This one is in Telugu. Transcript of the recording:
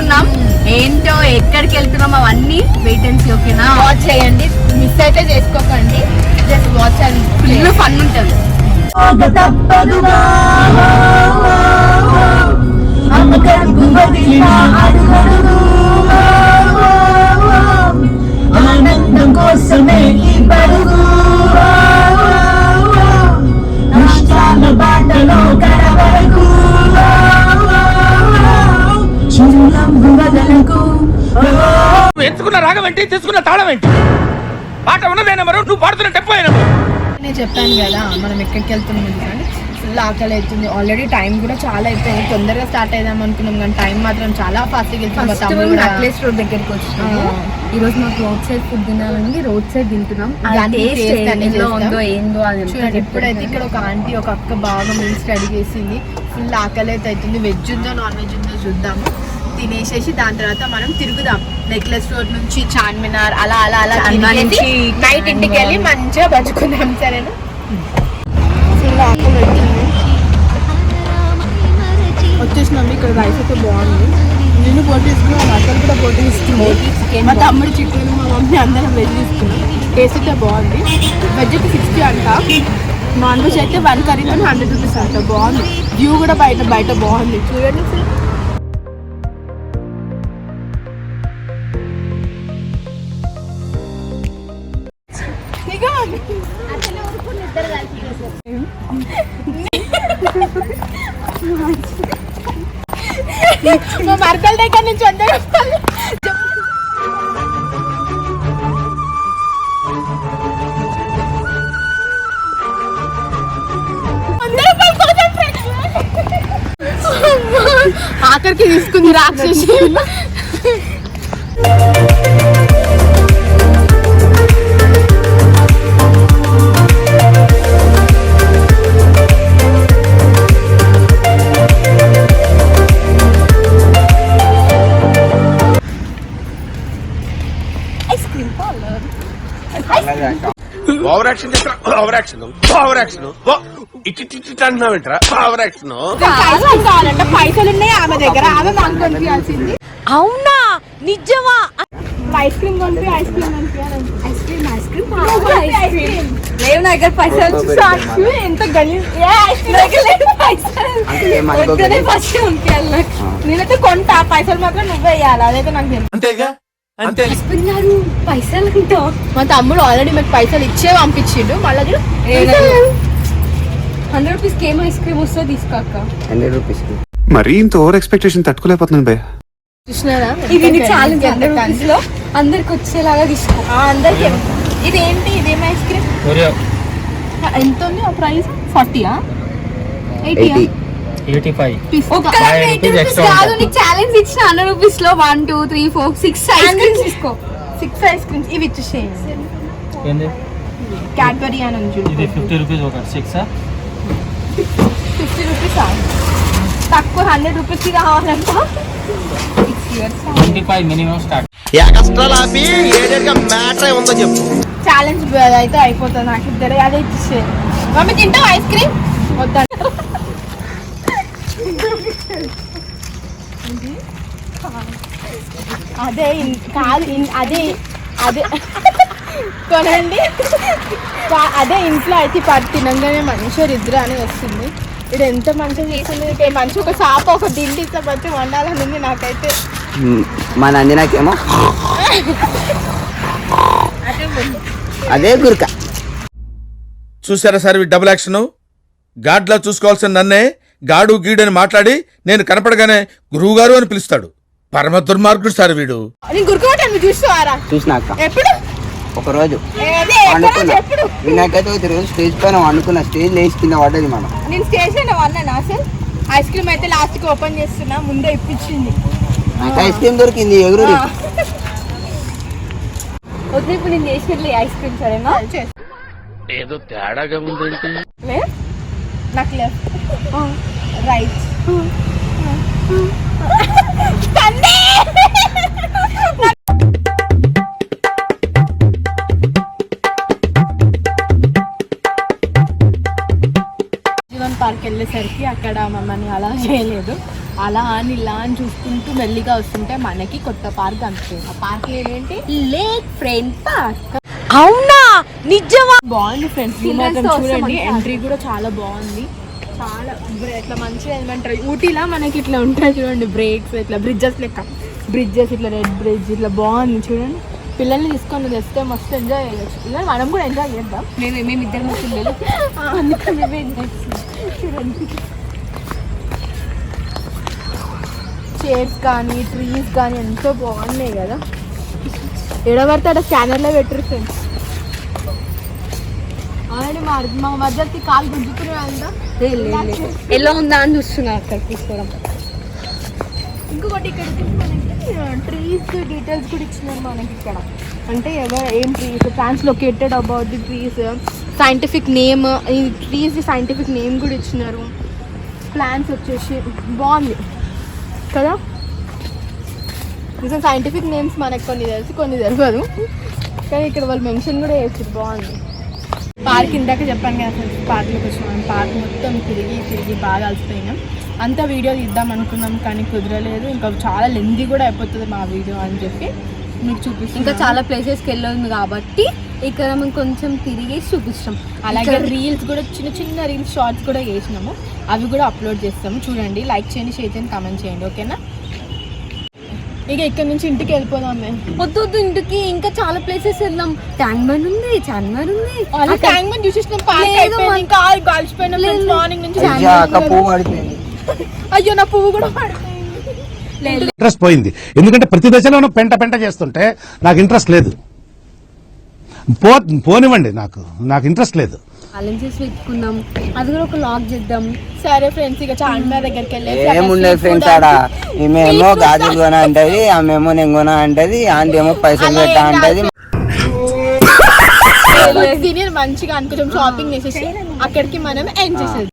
ఉన్నాం. ఏంటో ఎక్కడికి వెళ్తున్నాం అవన్నీ వెయిట్ అండ్ సీ ఓకేనా? వాచ్ చేయండి. మిస్ అయితే చేసుకోకండి. Just watch and full fun ఉంటుంది. ఆనందం రాగం ఏంటి? తీసుకున్న తాళం ఏంటి? పాట ఉన్నదే నెంబరు నువ్వు పాడుతున్న టెంపో నెంబరు నేను చెప్పాను కదా మనం ఎక్కడికి వెళ్తున్నాం ఎందుకంటే ఫుల్ ఆకలి అవుతుంది. ఆల్రెడీ టైం కూడా చాలా అయిపోయింది. తొందరగా స్టార్ట్ అయిదాం అనుకున్నాం కానీ టైం మాత్రం చాలా ఫాస్ట్గా వెళ్తుంది. నక్లెస్ రోడ్ దగ్గరికి వచ్చినాము. ఈ రోజు మాకు రోడ్ సైడ్ ఫుడ్ తినాలని రోడ్ సైడ్ తింటున్నాం. ఉందో ఏందో అది చూడండి చెప్తాను. ఇక్కడ ఒక ఆంటీ ఒక అక్క బాగా మీల్స్ రెడీ చేసింది. ఫుల్ ఆకలి అయితే అవుతుంది. వెజ్ ఉందో నాన్ వెజ్ ఉందో చూద్దాము. తినేసేసి దాని తర్వాత మనం తిరుగుదాం. నెక్లెస్ రోడ్ నుంచి చార్మినార్ అలా అలా అలా నుంచి నైట్ ఇంటికి వెళ్ళి మంచిగా బతుకుందాం సరేనా? వచ్చేసినాం ఇక్కడ రైస్ అయితే బాగుంది. నేను పోటీ తీసుకున్నా మా అక్కడ కూడా పోటీ తీసుకున్నాను మా తమ్ముడు చికెన్ మా మమ్మీ అందరం వెజ్ తీసుకున్నాం. టేస్ట్ అయితే బాగుంది. వెజ్ అయితే సిక్స్టీ అంట. నాన్ వెజ్ అయితే వన్ కర్రీతో హండ్రెడ్ రూపీస్ అంట. బాగుంది. వ్యూ కూడా బయట బయట బాగుంది. చూడండి మా మరదల దగ్గర నుంచి వంద రూపాయలు ఆఖరికి తీసుకుంది రాక్షసి. ఓవర్ యాక్షన్ చేస్తా ఓవర్ యాక్షన్ ఓవర్ యాక్షన్ అంటున్నావేంట్రా? ఓవర్ యాక్షన్ కావాలంటే పైసలు ఉన్నాయి ఆమె దగ్గర. ఆమె మాకు కొనిపించాల్సింది అవునా? నిజమా? Ice cream కొనిపి ice cream ice cream ice cream ice cream లేవు నా దగ్గర పైసలు. ఎంత ఏ ఐస్ క్రీమ్ ఫస్ట్ నాకు. నేనైతే కొంటా. పైసలు మాత్రం నువ్వే వేయాలి అదైతే నాకు తెలుసు అంతేగా? అంతే. పిల్లలు పైసలు అంటావు మా తమ్ముడు ఆల్రెడీ మాకు పైసలు ఇచ్చే పంపించిండు. మళ్ళీ హండ్రెడ్ రూపీస్కి ఏం ఐస్ క్రీమ్ వస్తుందో తీసుకోక హండ్రెడ్ రూపీస్ మరీ ఇంత ఓవర్ ఎక్స్పెక్టేషన్ తట్టుకోలేకపోతున్నాను భయ్య. చూసినారా? ఇది ఛాలెంజ్ హండ్రెడ్ రూపీస్లో అందరికి వచ్చేలాగా తీసుకో. అందరికి ఇది ఏంటి ఇదేం ఐస్ క్రీమ్ ఎంత ఉంది? ఆ ప్రైస్ ఫార్టీయా? ఎయిటీ. రూపీస్ extra కాదు. నీకు ఛాలెంజ్ ఇచ్చిన హండ్రెడ్ రూపీస్లో one two three four six ice creams తీసుకో. సిక్స్ ఐస్ క్రీమ్స్ ఇవి ఇచ్చేసేయండి ఏంది? క్యాడ్బరీ అని ఉంది ఇది ఫిఫ్టీ రూపీస్ ఒక సిక్స్ ఫిఫ్టీ రూపీస్ తక్కువ హండ్రెడ్ రూపీస్ కావాలంట. Twenty five minimum start challenge అయితే అయిపోతుంది. నాకు ఇద్దరు అదే ఇచ్చేసేది మమ్మీ తింటావు ఐస్ క్రీమ్ వద్దా అదే కాదు అదే అదే. కొనండి. అదే ఇంట్లో అయితే పది తినంగానే మంచిగా ఇద్దరు అని వస్తుంది. ఇది ఎంత మంచిగా చేస్తుంది? మంచి ఒక సాప ఒక దిండి ఇస్తే మంచి వండాలని ఉంది నాకైతే. మా నందినాకేమో అదే గురక. చూసారా సార్ డబుల్ యాక్షన్ గాడ్లా చూసుకోవాల్సిన నన్నే గాడు గీడు అని మాట్లాడి నేను కనపడగానే గురువు గారు అని పిలుస్తాడు. పరమ దుర్మార్గుడు సార్ వీడు. చూసినాక ఎప్పుడు? ఒకరోజు. ఏది? ఎక్కడ వండుకున్నా. ఎప్పుడు? వినాయక చవితి రోజు స్టేజ్ పైన వండుకున్న. స్టేజ్ లేచి కింద పడ్డది మనం. నేను స్టేజ్లో అన్నాను అసలు? ఐస్ క్రీమ్ అయితే లాస్ట్కి ఓపెన్ చేస్తున్నా ముందే ఇప్పించింది. నాకు ఐస్ క్రీమ్ దొరికింది ఎగురు. వద్దు ఇప్పుడు నేను చేసినట్లే ఐస్ క్రీమ్ సరేనా. ఏదో తేడాగా ఉందేంటి? నాకు లెఫ్ట్ రైట్ జీవన్ పార్క్ వెళ్ళేసరికి అక్కడ మమ్మల్ని అలా చేయలేదు. అలా అని ఇలా అని చూసుకుంటూ మెల్లిగా వస్తుంటే మనకి కొత్త పార్క్ కనిపిస్తుంది ఆ పార్క్ ఏంటి లేక్ ఫ్రెండ్ పార్క్ అవునా? నిజమా? బాగుంది ఫ్రెండ్స్ చూడండి. ఎంట్రీ కూడా చాలా బాగుంది. చాలా ఇట్లా మంచిగా ఏమంటారు? ఊటీలా మనకి ఇట్లా ఉంటాయి చూడండి బ్రేక్స్ ఇట్లా బ్రిడ్జెస్ లెక్క. బ్రిడ్జెస్ ఇట్లా రెడ్ బ్రిడ్జ్ ఇట్లా బాగుంది చూడండి. పిల్లల్ని తీసుకొని తెస్తే మస్తు ఎంజాయ్ చేయొచ్చు. పిల్లలు మనం కూడా ఎంజాయ్ చేద్దాం. మేము మేము ఇద్దరు పిల్లలు అందుకని. చూడండి. చైర్స్ కానీ ట్రీస్ కానీ ఎంతో బాగున్నాయి కదా. ఎడబడితే అక్కడ స్కానర్లో పెట్టరు ఫ్రెండ్స్ మా మధ్యకి కాలు గుంజుకునే ఎలా ఉందా అని చూస్తున్నా అక్కడ తీసుకోవడం ఇంకొకటి ఇక్కడ ట్రీస్ డీటెయిల్స్ కూడా ఇచ్చినారు మనకి ఇక్కడ. అంటే ఎవరు ఏం trees trans located about the trees scientific name ఈ ట్రీస్ సైంటిఫిక్ నేమ్ కూడా ఇచ్చినారు. ప్లాన్స్ వచ్చేసి బాగుంది కదా? నిజం సైంటిఫిక్ నేమ్స్ మనకు కొన్ని తెలుసు కొన్ని తెలియదు. కానీ ఇక్కడ వాళ్ళు మెన్షన్ కూడా చేస్తారు బాగుంది పార్క్ ఇందాక చెప్పాను కదా ఫ్రెండ్స్ పార్క్లోకి వచ్చినాం పార్క్ మొత్తం తిరిగి తిరిగి బాగా అలసిపోయినాం. అంతా వీడియో తీద్దాం అనుకున్నాం కానీ కుదరలేదు. ఇంకా చాలా లెందీ కూడా అయిపోతుంది మా వీడియో అని చెప్పి మీకు చూపిస్తాం ఇంకా చాలా ప్లేసెస్కి వెళ్ళింది కాబట్టి ఇక్కడ మనం కొంచెం తిరిగి చూపిస్తాం. అలాగే రీల్స్ కూడా చిన్న చిన్న రీల్స్ షార్ట్స్ కూడా చేసినాము అవి కూడా అప్లోడ్ చేస్తాము. చూడండి లైక్ చేయండి షేర్ చేయండి కామెంట్ చేయండి. ఓకేనా ఇక ఇక్కడ నుంచి ఇంటికి వెళ్ళిపోదాం మేము వద్దు వద్దు ఇంటికి. ఇంకా చాలా ప్లేసెస్ వెళ్దాం. ట్యాంక్ బండ్ ఉంది చార్మర్ ఉంది. అలా ట్యాంక్ బండ్ చూసేసినాం పార్క్ అయిపోయింది ఇంకా. మార్నింగ్ నుంచి అయ్యా నా పువ్వు కూడా పడిపోయింది ఇంట్రెస్ట్ పోయింది. ఎందుకంటే ప్రతి దశలోనూ పెంట పెంట చేస్తుంటే నాకు ఇంట్రెస్ట్ లేదు. పో పోనివ్వండి నాకు. నాకు ఇంట్రెస్ట్ లేదు. ఛాలెంజెస్ పెట్టుకుందాం అది కూడా ఒక లాక్ చేద్దాం. సరే ఫ్రెండ్స్ ఇక చార్మినార్ దగ్గరికి వెళ్ళేసి ఏముండదు ఫ్రెండ్స్ ఆడ. ఈమెమో గాజులు కొన అంటది ఆమెమో నేను కొన అంటది ఆంటీ ఏమో పైసలు పెట్టా అంటది. తిని మంచిగా అనుకుంటాం షాపింగ్ చేసేసి అక్కడికి మనం ఎంజాయ్ చేసేది.